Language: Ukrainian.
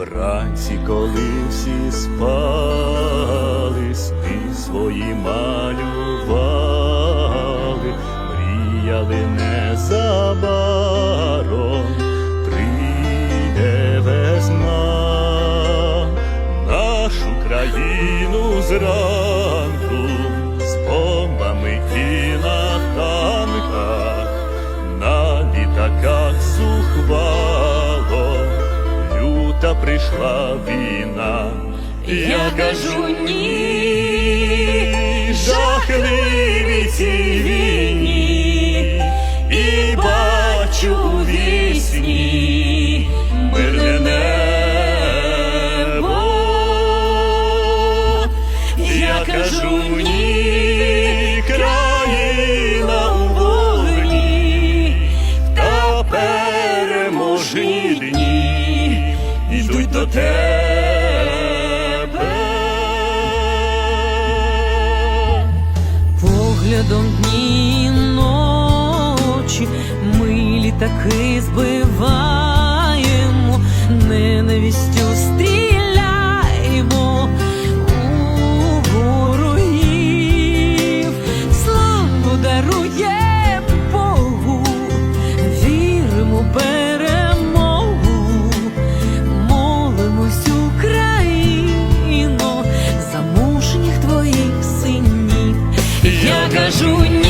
Вранці, коли всі спали, сни свої малювали, мріяли незабаром, прийде весна, нашу країну зранку люта прийшла війна. Я кажу ні, жахливі цій війні, і бачу у вісні. Мирне небо. Я кажу ні, йдуть до тебе. поглядом дні і ночі ми літаки збивали. скажу ні.